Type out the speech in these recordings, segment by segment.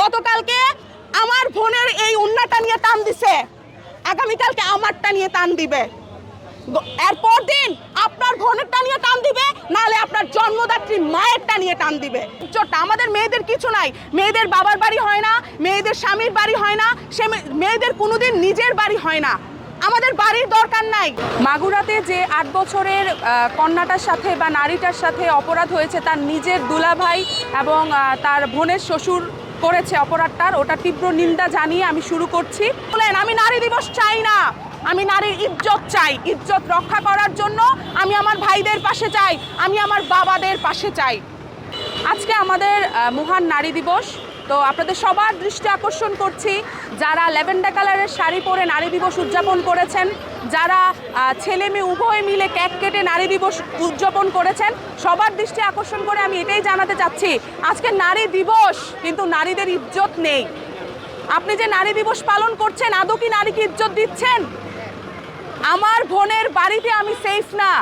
গতকালকে আমার বোনের এই উন্নাটা নিয়ে টান দিছে। আগামীকালকে আমারটা নিয়ে টান দিবে। এরপর দিন আপনার বোনেরটা নিয়ে টান দিবে, নাহলে আপনার জন্মদাত্রী মায়েরটা নিয়ে টান দিবে। চোটটা আমাদের মেয়েদের কিছু নাই। মেয়েদের বাবার বাড়ি হয় না, মেয়েদের স্বামীর বাড়ি হয় না, সে মেয়েদের কোনোদিন নিজের বাড়ি হয় না। আমাদের বাড়ির দরকার নাই। মাগুরাতে যে আট বছরের কন্যাটার সাথে বা নারীটার সাথে অপরাধ হয়েছে, তার নিজের দুলাভাই এবং তার বোনের শ্বশুর করেছে অপরাধটার, ওটা তীব্র নিন্দা জানিয়ে আমি শুরু করছি। বলেন, আমি নারী দিবস চাই না। আমি নারীর ইজ্জত চাই, ইজ্জত রক্ষা করার জন্য আমি আমার ভাইদের পাশে চাই আমি আমার বাবাদের পাশে চাই আজকে আমাদের মহান নারী দিবস। তো আপনাদের সবার দৃষ্টি আকর্ষণ করছি যারা ল্যাভেন্ডার কালারের শাড়ি পরে নারী দিবস উদযাপন করেছেন, যারা ছেলে মেয়ে উভয় মিলে কেক কেটে নারী দিবস উদযাপন করেছেন, সবার দৃষ্টি আকর্ষণ করে আমি এটাই জানাতে চাচ্ছি, আজকে নারী দিবস, কিন্তু নারীদের ইজ্জত নেই। আপনি যে নারী দিবস পালন করছেন, আদৌ কি নারীকে ইজ্জত দিচ্ছেন? আমার বোনের বাড়িতে আমি সেফ না,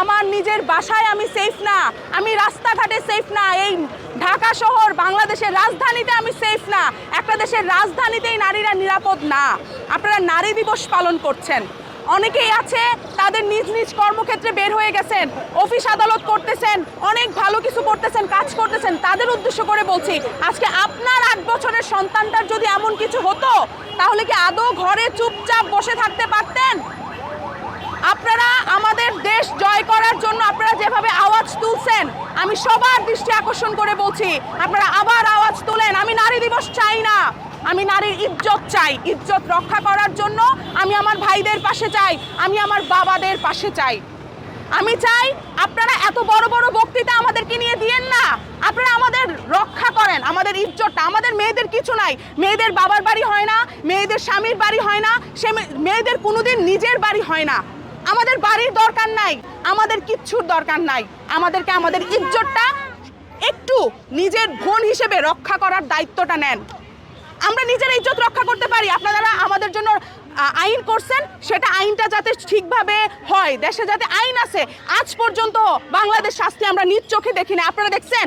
আমার নিজের বাসায় আমি সেফ না, আমি রাস্তাঘাটে সেফ না, এই ঢাকা শহর, বাংলাদেশের রাজধানীতে আমি সেফ না। একটা দেশের রাজধানীতেই নারীরা নিরাপদ না। আপনারা নারী দিবস পালন করছেন। অনেকেই আছে, তাদের নিজ নিজ কর্মক্ষেত্রে বের হয়ে গেছেন, অফিস আদালত করতেছেন, অনেক ভালো কিছু করতেছেন, কাজ করতেছেন। তাদের উদ্দেশ্য করে বলছি, আজকে আপনার আট বছরের সন্তানটার যদি এমন কিছু হতো, তাহলে কি আদৌ ঘরে চুপচাপ বসে থাকতে পারতেন? আপনারা আমাদের দেশ জয় করার জন্য আপনারা যেভাবে আওয়াজ তুলছেন আমি সবার দৃষ্টি আকর্ষণ করে বলছি, আপনারা আবার আওয়াজ তোলেন, আমি নারী দিবস চাই না। আমি নারীর ইজ্জত চাই, ইজ্জত রক্ষা করার জন্য আমি আমার ভাইদের পাশে চাই আমি আমার বাবাদের পাশে চাই আমি চাই আপনারা এত বড় বড় বক্তৃতা আমাদেরকে নিয়ে দিয়েন না। আপনারা আমাদের রক্ষা করেন, আমাদের ইজ্জতটা, আমাদের মেয়েদের কিছু নাই। মেয়েদের বাবার বাড়ি হয় না, মেয়েদের স্বামীর বাড়ি হয় না, সে মেয়েদের কোনোদিন নিজের বাড়ি হয় না। আমাদের বাড়ির দরকার নাই, আমাদের কিচ্ছুর দরকার নাই। আমাদেরকে আমাদের ইজ্জতটা একটু নিজের বোন হিসেবে রক্ষা করার দায়িত্বটা নেন। আমরা নিজের ইজ্জত রক্ষা করতে পারি, আপনারা আমাদের জন্য আইন করছেন, সেটা আইনটা যাতে ঠিকভাবে হয়, দেশে যাতে আইন আছে। আজ পর্যন্ত বাংলাদেশ শাস্তি আমরা নিজ চোখে দেখি না আপনারা দেখছেন?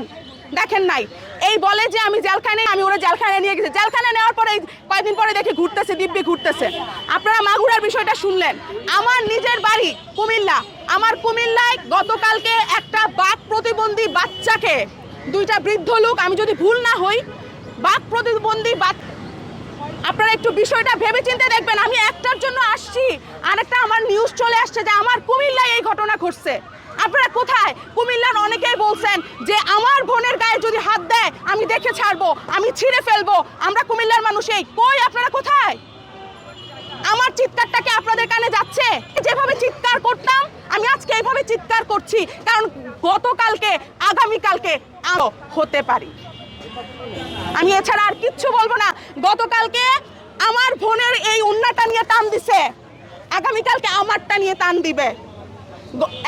দেখেন নাই। এই বলে যে আমি জেলখানায় আমি ওরা জেলখানায় নিয়ে গেছি। জেলখানায় নেওয়ার পরে কয়েকদিন পরে দেখি ঘুরতেছে, দিব্যি ঘুরতেছে। আপনারা মাগুরার বিষয়টা শুনলেন। আমার নিজের বাড়ি কুমিল্লা। আমার কুমিল্লায় গতকালকে একটা বাঘ প্রতিবন্ধী বাচ্চাকে, দুইটা বৃদ্ধ লোক, আমি যদি ভুল না হই, বাঘ প্রতিবন্ধী আপনারা একটু বিষয়টা ভেবে চিন্তে দেখবেন। আমি একটার জন্য আসছি, আরেকটা আমার নিউজ চলে আসছে যে আমার কুমিল্লায় এই ঘটনা ঘটছে। আপনারা কোথায়? কুমিল্লার অনেকেই বলছেন যে আমার বোনের গায়ে যদি হাত দেয়, আমি দেখে ছাড়বো, আমি ছিঁড়ে ফেলব। আমরা কুমিল্লার মানুষ এই কই আপনারা কোথায়? আমার চিৎকারটা কি আপনাদের কানে যাচ্ছে? যেভাবে চিৎকার করতাম, আমি আজকে এইভাবে চিৎকার করছি, কারণ গতকালকে, আগামীকালকে আরও হতে পারি। আমি এছাড়া আর কিচ্ছু বলব না। গতকালকে আমার বোনের এই উন্নাটা নিয়ে টান দিছে। আগামীকালকে আমারটা নিয়ে টান দিবে।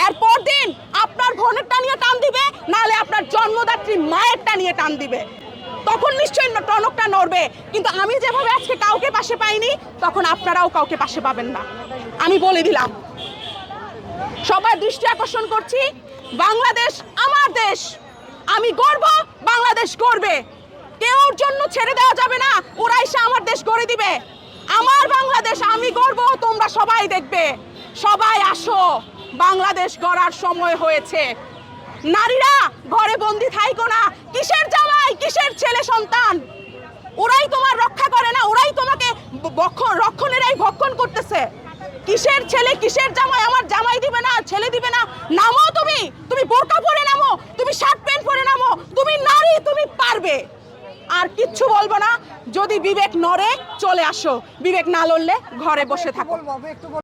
এরপর দিন আপনার বোনেরটা নিয়ে টান দিবে, নাহলে আপনার জন্মদাত্রী মায়েরটা নিয়ে টান দিবে। তখন নিশ্চয়ই টনকটা নড়বে। কিন্তু আমি যেভাবে আজকে কাউকে পাশে পাইনি, তখন আপনারাও কাউকে পাশে পাবেন না। আমি বলে দিলাম। সবার দৃষ্টি আকর্ষণ করছি। বাংলাদেশ আমার দেশ। আমি গর্ব, বাংলাদেশ গড়বে। কেউর জন্য ছেড়ে দেওয়া যাবে না। ওরা এসে আমার দেশ গড়ে দিবে। আমার বাংলাদেশ, আমি গর্ব, তোমরা সবাই দেখবে। সবাই আসো। বাংলাদেশ গড়ার সময় হয়েছে। নারীরা ঘরে বন্দি থাইকো না। কিসের জামাই? কিসের ছেলে সন্তান? ওরাই তোমার রক্ষা করে না, ওরাই তোমাকে রক্ষণেরাই ভক্ষণ করতেছে। কিসের ছেলে, কিসের জামাই? আমার জামাই দিবে না, ছেলে দিবে না। নামো তুমি। তুমি বোরকা পরে নামো, তুমি শার্ট প্যান্ট পরে নামো। তুমি নারী, তুমি পারবে। আর কিচ্ছু বলব না। যদি বিবেক নড়ে, চলে আসো। বিবেক না লড়লে ঘরে বসে থাকো।